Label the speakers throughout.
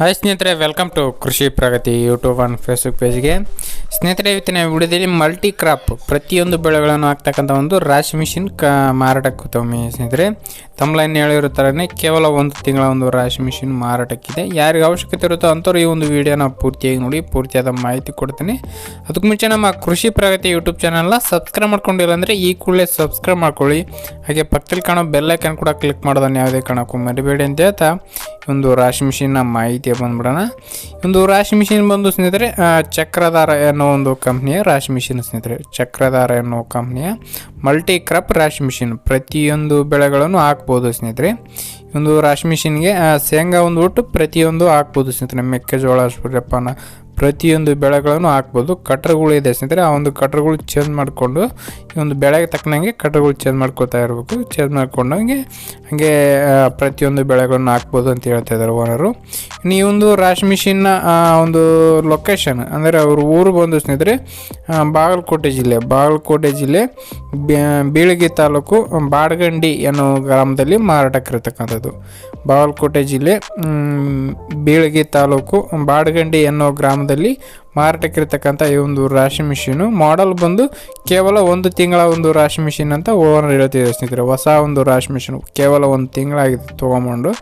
Speaker 1: Hi ಸ್ನೇಹಿತರೆ welcome to Krishi Pragati YouTube and Facebook ಪೇಜ್ಗೆ ಸ್ನೇಹಿತರೆ, ಇವತ್ತಿನ ವಿಡಿಯೋದಲ್ಲಿ ಮಲ್ಟಿ ಕ್ರಾಪ್ ಪ್ರತಿಯೊಂದು ಬೆಳೆಗಳನ್ನು ಹಾಕ್ತಕ್ಕಂಥ ಒಂದು ರಾಶಿ ಮಿಷಿನ್ ಕ ಮಾರಾಟಕ್ಕೆ ತಮ್ಮಿ ಸ್ನೇಹಿತರೆ ತಮ್ಲೈನ್ ಹೇಳಿರೋ ಥರನೇ ಕೇವಲ ಒಂದು ತಿಂಗಳ ಒಂದು ರಾಶಿ ಮಿಷಿನ್ ಮಾರಾಟಕ್ಕಿದೆ. ಯಾರಿಗೆ ಅವಶ್ಯಕತೆ ಇರುತ್ತೋ ಅಂಥವ್ರು ಈ ಒಂದು ವಿಡಿಯೋನ ಪೂರ್ತಿಯಾಗಿ ನೋಡಿ, ಪೂರ್ತಿಯಾದ ಮಾಹಿತಿ ಕೊಡ್ತೀನಿ. ಅದಕ್ಕೆ ಮುಂಚೆ ನಮ್ಮ ಕೃಷಿ ಪ್ರಗತಿ ಯೂಟ್ಯೂಬ್ ಚಾನಲ್ನ ಸಬ್ಸ್ಕ್ರೈಬ್ ಮಾಡ್ಕೊಂಡಿಲ್ಲ ಅಂದರೆ ಈ ಕೂಡಲೇ ಸಬ್ಸ್ಕ್ರೈಬ್ ಮಾಡ್ಕೊಳ್ಳಿ. ಹಾಗೆ ಪಕ್ಕದಲ್ಲಿ ಕಾಣೋ ಬೆಲ್ಲೈಕನ್ ಕೂಡ ಕ್ಲಿಕ್ ಮಾಡೋದನ್ನು ಯಾವುದೇ ಕಾರಣಕ್ಕೂ ಮರಿಬೇಡಿ ಅಂತ ಹೇಳ್ತಾ. ಒಂದು ರಾಶಿ ಮಿಷಿನ್ನ ಮಾಹಿತಿ ಬಂದ್ಬಿಡೋಣ. ಒಂದು ರಾಶಿ ಮಿಷಿನ್ ಬಂದು ಸ್ನೇಹಿತರೆ ಚಕ್ರಧಾರ ಅನ್ನೋ ಒಂದು ಕಂಪ್ನಿಯ ರಾಶಿ ಮಿಷಿನ್ ಸ್ನೇಹಿತರೆ. ಚಕ್ರಧಾರ ಅನ್ನೋ ಕಂಪ್ನಿಯ ಮಲ್ಟಿ ಕ್ರಾಪ್ ರಾಶಿ ಮಿಷಿನ್ ಪ್ರತಿಯೊಂದು ಬೆಳೆಗಳನ್ನು ಹಾಕ್ಬೋದು ಸ್ನೇಹಿತರೆ. ಒಂದು ರಾಶಿ ಮಿಷಿನ್ಗೆ ಶೇಂಗಾ ಒಂದು ಒಟ್ಟು ಪ್ರತಿಯೊಂದು ಹಾಕ್ಬೋದು ಸ್ನೇಹಿತರೆ. ಮೆಕ್ಕೆಜೋಳ, ಸೂರ್ಯಪಾನ ಪ್ರತಿಯೊಂದು ಬೆಳೆಗಳನ್ನು ಹಾಕ್ಬೋದು. ಕಟ್ರಗಳು ಇದೆ ಸ್ನೇಹಿತರೆ, ಆ ಒಂದು ಕಟ್ರಗಳು ಚೇಂಜ್ ಮಾಡಿಕೊಂಡು, ಈ ಒಂದು ಬೆಳೆಗೆ ತಕ್ಕನಂಗೆ ಕಟ್ರಗಳು ಚೇಂಜ್ ಮಾಡ್ಕೊತಾ ಇರಬೇಕು. ಚೇಂಜ್ ಮಾಡ್ಕೊಂಡಂಗೆ ಹಾಗೆ ಪ್ರತಿಯೊಂದು ಬೆಳೆಗಳನ್ನು ಹಾಕ್ಬೋದು ಅಂತ ಹೇಳ್ತಾ ಇದ್ದಾರೆ ಓನರು. ಇನ್ನು ಈ ಒಂದು ರಾಶಿ ಮಿಷಿನ್ನ ಒಂದು ಲೊಕೇಶನ್ ಅಂದರೆ ಅವ್ರ ಊರು ಬಂದು ಸ್ನೇಹಿತರೆ ಬಾಗಲಕೋಟೆ ಜಿಲ್ಲೆ ಬಾಗಲಕೋಟೆ ಜಿಲ್ಲೆ ಬೀಳಗಿ ತಾಲೂಕು, ಬಾಡಗಂಡಿ ಅನ್ನೋ ಗ್ರಾಮದಲ್ಲಿ ಮಾರಾಟಕ್ಕಿರ್ತಕ್ಕಂಥದ್ದು ಬಾಗಲಕೋಟೆ ಜಿಲ್ಲೆ ಬೀಳಗಿ ತಾಲೂಕು, ಬಾಡಗಂಡಿ ಅನ್ನೋ ಗ್ರಾಮದಲ್ಲಿ ಹಂತದಲ್ಲಿ ಮಾರಾಟಕ್ಕಿರ್ತಕ್ಕಂಥ ಈ ಒಂದು ರಾಶಿ ಮಿಷಿನು. ಮಾಡಲ್ ಬಂದು ಕೇವಲ ಒಂದು ತಿಂಗಳ ಒಂದು ರಾಶಿ ಮಿಷಿನ್ ಅಂತ ಓನರ್ ಹೇಳ್ತಿದ್ದಾರೆ ಸ್ನೇಹಿತರೆ. ಹೊಸ ಒಂದು ರಾಶಿ ಮಿಷಿನ್ ಕೇವಲ ಒಂದು ತಿಂಗಳಾಗಿದೆ ತೊಗೊಂಬಂಡು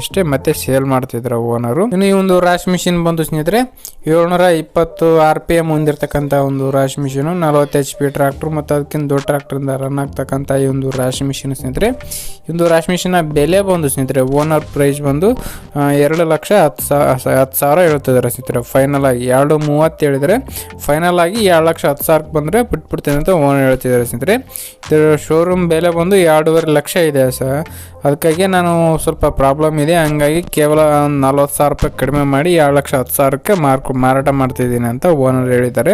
Speaker 1: ಅಷ್ಟೇ ಮತ್ತೆ ಸೇಲ್ ಮಾಡ್ತಿದ್ರು ಓನರು ಇನ್ನು ಈ ಒಂದು ರಾಶಿ ಮಿಷಿನ್ ಬಂದು ಸ್ನೇಹಿತರೆ, ಏಳ್ನೂರ ಇಪ್ಪತ್ತು ಆರ್ ಪಿ ಎಂ ಹೊಂದಿರತಕ್ಕಂಥ ಒಂದು ರಾಶಿ ಮಿಷಿನು, ನಲವತ್ತು ಎಚ್ ಪಿ ಟ್ರಾಕ್ಟರ್ ಮತ್ತು ಅದಕ್ಕಿಂತ ದೊಡ್ಡ ಟ್ರಾಕ್ಟರಿಂದ ರನ್ ಆಗ್ತಕ್ಕಂಥ ಈ ಒಂದು ರಾಶಿ ಮಿಷಿನ್ ಸ್ನೇಹಿತರೆ. ಈ ಒಂದು ರಾಶಿ ಮಿಷಿನ ಬೆಲೆ ಬಂದು ಸ್ನೇಹಿತರೆ ಓನರ್ ಪ್ರೈಸ್ ಬಂದು ಎರಡು ಲಕ್ಷ ಹತ್ತು ಸಾವಿರ ಹತ್ತು ಸಾವಿರ ಹೇಳ್ತಿದ್ದಾರೆ ಸ್ನೇಹಿತರೆ. ಫೈನಲ್ ಆಗಿ ಎರಡು ಮೂವತ್ತು ಹೇಳಿದರೆ ಫೈನಲ್ ಆಗಿ ಎರಡು ಲಕ್ಷ ಹತ್ತು ಸಾವಿರಕ್ಕೆ ಬಂದರೆ ಬಿಟ್ಬಿಡ್ತೀನಿ ಅಂತ ಓನರ್ ಹೇಳ್ತಿದ್ದಾರೆ ಸ್ನೇಹಿತರೆ. ಇದರ ಶೋರೂಮ್ ಬೆಲೆ ಬಂದು ಎರಡೂವರೆ ಲಕ್ಷ ಇದೆ ಸರ್. ಅದಕ್ಕಾಗಿ ನಾನು ಸ್ವಲ್ಪ ಪ್ರಾಬ್ಲಮ್ ಇದೆ. ಹಂಗಾಗಿ ಕೇವಲ ನಲ್ವತ್ತು ಸಾವಿರ ರೂಪಾಯಿ ಕಡಿಮೆ ಮಾಡಿ ಎರಡು ಲಕ್ಷ ಹತ್ತು ಸಾವಿರಕ್ಕೆ ಮಾರ್ಕ್ ಮಾರಾಟ ಮಾಡ್ತಿದ್ದೀನಿ ಅಂತ ಓನರ್ ಹೇಳಿದ್ದಾರೆ.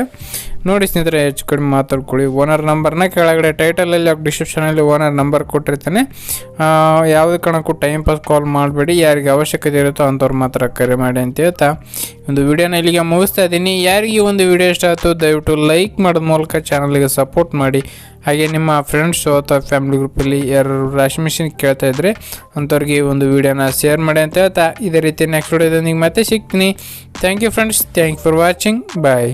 Speaker 1: ನೋಡಿ ಸ್ನೇಹಿತರೆ, ಹೆಚ್ಚು ಕಡಿಮೆ ಮಾತಾಡ್ಕೊಳ್ಳಿ. ಓನರ್ ನಂಬರ್ನ ಕೆಳಗಡೆ ಟೈಟಲಲ್ಲಿ ಡಿಸ್ಕ್ರಿಪ್ಷನಲ್ಲಿ ಓನರ್ ನಂಬರ್ ಕೊಟ್ಟಿರ್ತಾನೆ. ಯಾವುದೇ ಕಾರಣಕ್ಕೂ ಟೈಮ್ ಪಾಸ್ ಕಾಲ್ ಮಾಡಬೇಡಿ. ಯಾರಿಗೆ ಅವಶ್ಯಕತೆ ಇರುತ್ತೋ ಅಂಥವ್ರು ಮಾತ್ರ ಕರೆ ಮಾಡಿ ಅಂತ ಹೇಳ್ತಾ. ಒಂದು ವಿಡಿಯೋನ ಇಲ್ಲಿಗೆ ಮುಗಿಸ್ತಾ ಇದ್ದೀನಿ. ಯಾರಿಗೆ ಈ ಒಂದು ವಿಡಿಯೋ ಇಷ್ಟ ಆಯಿತು, ದಯವಿಟ್ಟು ಲೈಕ್ ಮಾಡೋದ ಮೂಲಕ ಚಾನಲ್ಗೆ ಸಪೋರ್ಟ್ ಮಾಡಿ. ಹಾಗೆ ನಿಮ್ಮ ಫ್ರೆಂಡ್ಸು ಅಥವಾ ಫ್ಯಾಮಿಲಿ ಗ್ರೂಪಲ್ಲಿ ಯಾರು ರಾಶಿ ಮಿಷಿನ್ ಕೇಳ್ತಾ ಇದ್ದರೆ ಅಂಥವ್ರಿಗೆ ಒಂದು ವಿಡಿಯೋನ ಶೇರ್ ಮಾಡಿ ಅಂತ ಹೇಳ್ತಾ ಇದೇ ರೀತಿ ನೆಕ್ಸ್ಟ್ ವಿಡಿಯೋದೊಂದಿಗೆ ಮತ್ತೆ ಸಿಗ್ತೀನಿ. Thank you friends thank for watching bye